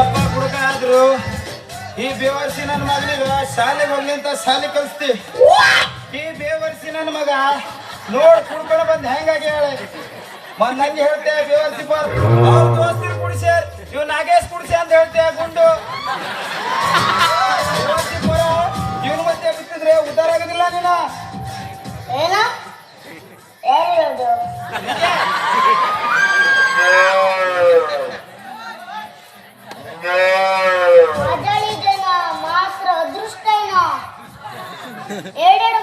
ಅಪ್ಪ ಹುಡುಗ ಆದ್ರು ಈ ಬೇವರ್ಸಿ ನನ್ನ ಮಗನಿಗ ಶಾಲೆಗೆ ಹೋಗ್ಲಿ ಅಂತ ಶಾಲೆ ಕಲಿಸ್ತಿ. ಈ ಬೇವರ್ಸಿ ನನ್ನ ಮಗ ನೋಡ್ ಕುಡ್ಕೊಂಡು ಬಂದ್ ಹೆಂಗಾಗಿ ಹೇಳಿ? ಮೊನ್ನೆ ಹಂಗೆ ಹೇಳ್ತೆ ಬೇವರ್ಸಿ ಬರ್ ಅವ್ರ ದೋಸ್ತಿರ್ ಕುಡಿಸಿ ಇವ್ ನಾಗೇಶ್ ಕುಡಿಸೆ ಅಂತ ಹೇಳ್ತೆ ಗುಂಡು. ಇವನ್ ಮತ್ತೆ ಬಿತ್ತಿದ್ರೆ ಉದ್ದಾರ ಆಗೋದಿಲ್ಲ ನೀನ? ಏನ? ಮಾತ್ರ ಅದೃಷ್ಟ ಏನೋ ಎರಡೆರಡು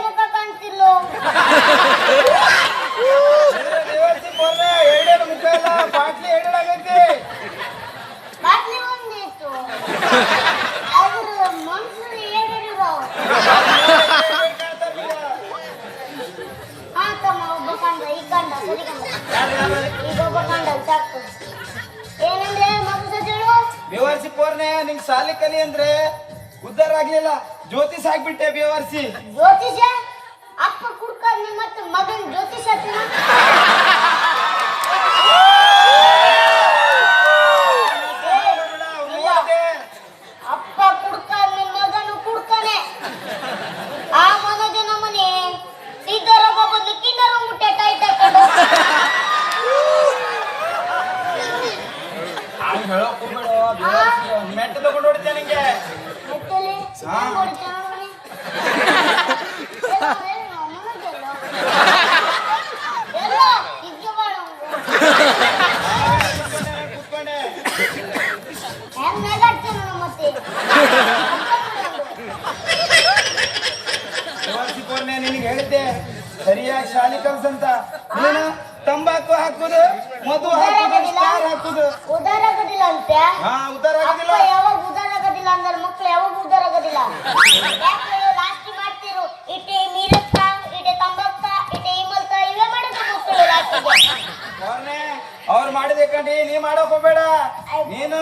ಬೇವರ್ಸಿ ಪೋರ್ನೆ ನಿಂಗ್ ಶಾಲೆ ಕಲಿ ಅಂದ್ರೆ ಉದ್ದಾರ ಆಗ್ಲಿಲ್ಲ. ಜ್ಯೋತಿಷ್ ಆಗ್ಬಿಟ್ಟೆ ಬೇವರ್ಸಿ. ಜ್ಯೋತಿಷ? ಅಪ್ಪ ಕುಡ್ಕ ಮತ್ತೆ ಮಗನ್ ಜ್ಯೋತಿಷ ನಿನಗೆ ಹೇಳಿದ್ದೆ ಸರಿಯಾಗಿ ಶಾಲಿ ಕಲ್ಸಂತ ನೀನು ತಂಬಾಕು ಹಾಕುದು ಮಧು ಹಾಕುದು ಸ್ಟಾರ್ ಹಾಕುದು ಉದಾರ ಆಗುದಿಲ್ಲ ಅಂತೆ ಹಾ ಉದಾರ ಆಗೋದಿಲ್ಲ ಅವ್ರು ಮಾಡಿದೆ ಕಂಡಿ ನೀ ಮಾಡಕ್ ಹೋಗ್ಬೇಡ. ನೀನು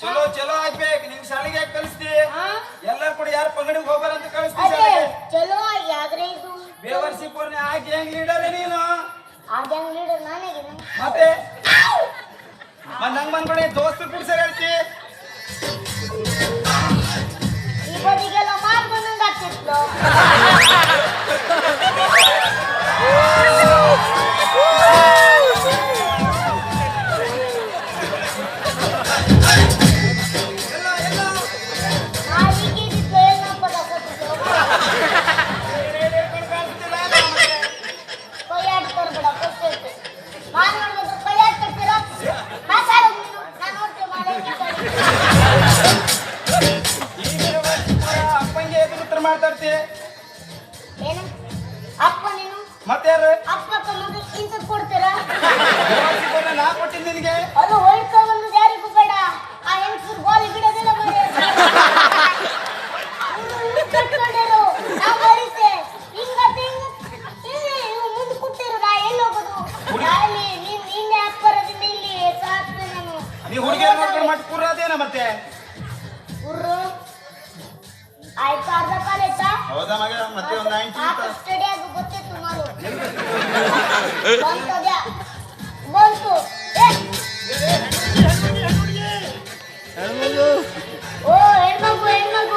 ಚಲೋ ಚಲೋ ಆಗ್ಬೇಕು. ನಿನ್ ಶಾಲೆಗೆ ಯಾಕೆ ಕಲಿಸ್ತಿ? ಎಲ್ಲರೂ ಕೂಡ ಯಾರು ಪಂಗಡಿಗೆ ಹೋಗ್ಬಾರಂತ ಕಳಿಸ್ತಿ ಚಲೋ ಆಗಿ ಬೇವರ್ಸಿ ಪೂರ್ಣ ಆಗಿ ಹೆಂಗ್ ಲೀಡರ್ ನೀನು? ಮತ್ತೆ? ನಂಗ್ ಬಂದ್ಬಿಡಿ ದೋಸ್ತರು ಕುಡ್ಸರ್ ಹೇಳ್ತಿ ಮಾತಾಡ್ತಿ ಅಪ್ಪ ನೀನು? ಮತ್ತೆ ಯಾರು ಅಪ್ಪ ಕೊಡ್ತೀರಾ? ಆಯ್ತು ಅರ್ಧ ಕಾಲ ಆಯ್ತಾ ಹೌದಾ ಮಗ ಮತ್ತೆ ಒಂದು ನೈನ್ ಆ ಕಸ್ಟಡಿ ಅದು ಗೊತ್ತೇ ಸುಮಾರು ಬಂತದ ಬಂತು ಏ, ಓ ಹೆಣ್ಮಗು ಹೆಣ್ಮಗು